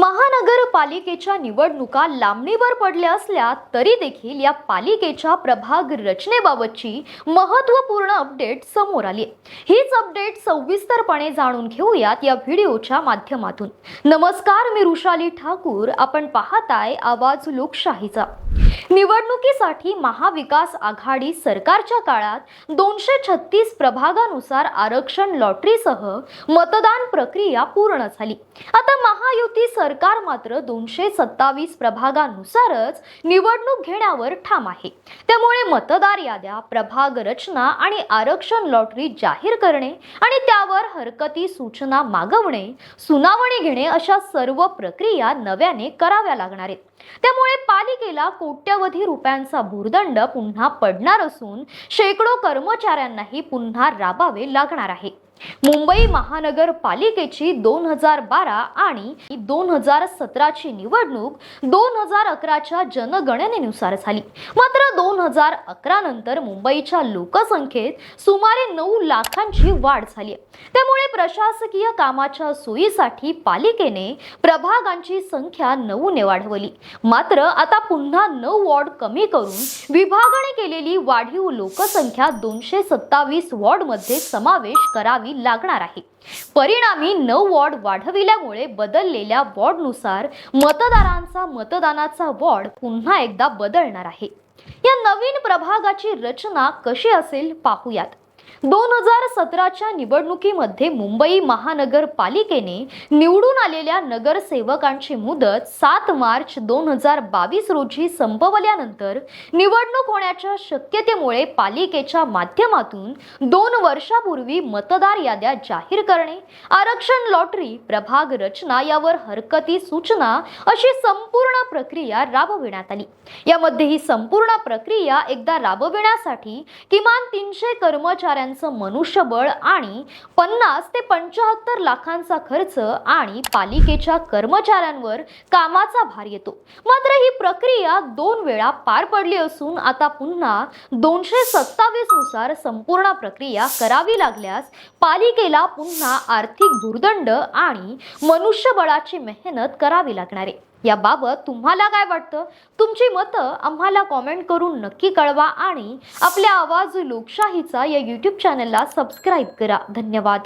महानगरपालिकेच्या निवडणुका लांबणीवर पडल्या असल्या तरी देखील या पालिकेच्या प्रभाग रचनेबाबतची महत्त्वपूर्ण अपडेट समोर आली आहे. हीच अपडेट सविस्तरपणे जाणून घेऊयात या व्हिडिओच्या माध्यमातून. नमस्कार मी रुशाली ठाकूर. आपण पाहताय आवाज लोकशाहीचा. निवडणुकीसाठी महाविकास आघाडी सरकारच्या काळात दोनशे छत्तीस प्रभागानुसार आरक्षण लॉटरीसह मतदान प्रक्रिया पूर्ण झाली. आता महायुती सरकार मात्र दोनशे सत्तावीस प्रभागानुसारच निवडणूक घेण्यावर ठाम आहे. त्यामुळे मतदार याद्या प्रभाग रचना आणि आरक्षण लॉटरी जाहीर करणे आणि त्यावर हरकती सूचना मागवणे सुनावणी घेणे अशा सर्व प्रक्रिया नव्याने कराव्या लागणार आहेत. त्यामुळे पालिकेला कोट्यवधी रुपयांचा भूर्दंड पुन्हा पडणार असून शेकडो कर्मचाऱ्यांनाही पुन्हा राबावे लागणार आहे. मुंबई महानगरपालिकेची दोन हजार बारा आणि दोन हजार सतराची निवडणूक दोन हजार अकराच्या जनगणनेनुसार झाली. मात्र दोन हजार अकरा नंतर मुंबईच्या लोकसंख्येत सुमारे नऊ लाखांची वाढ झाली त्यामुळे प्रशासकीय कामाच्या सोयीसाठी पालिकेने प्रभागांची संख्या नऊने वाढवली. मात्र आता पुन्हा नऊ वॉर्ड कमी करून विभागणी केलेली वाढीव लोकसंख्या दोनशे सत्तावीस वॉर्डमध्ये समावेश करावी लागणार आहे. परिणामी नऊ वॉर्ड वाढविल्यामुळे बदललेल्या वॉर्डनुसार मतदारांचा मतदानाचा वॉर्ड पुन्हा एकदा बदलणार आहे. या नवीन प्रभागाची रचना कशी असेल पाहूयात. दोन हजार सतराच्या निवडणुकीमध्ये मुंबई महानगरपालिकेने निवडून आलेल्या नगरसेवकांची मुदत सात मार्च दोन हजार बावीस रोजी संपवल्यानंतर निवडणूक होण्याच्या शक्यतेमुळे पालिकेच्या माध्यमातून दोन वर्षापूर्वी मतदार याद्या जाहीर करणे आरक्षण लॉटरी प्रभाग रचना यावर हरकती सूचना अशी संपूर्ण प्रक्रिया राबविण्यात आली. यामध्ये ही संपूर्ण प्रक्रिया एकदा राबविण्यासाठी किमान तीनशे त्यांचं मनुष्यबळ आणि पन्नास ते पंचाहत्तर लाखांचा खर्च आणि पालिकेच्या कर्मचाऱ्यांवर कामाचा भार येतो. मात्र ही प्रक्रिया दोन वेळा पार पडली असून आता पुन्हा दोनशे सत्तावीसनुसार संपूर्ण प्रक्रिया करावी लागल्यास पालिकेला पुन्हा आर्थिक भूर्दंड आणि मनुष्यबळाची मेहनत करावी लागणार आहे. याबाबत तुम्हाला काय वाटतं? तुमची मतं आम्हाला कॉमेंट करून नक्की कळवा आणि आपल्या आवाज लोकशाहीचा या यूट्यूब चॅनलला सबस्क्राईब करा. धन्यवाद.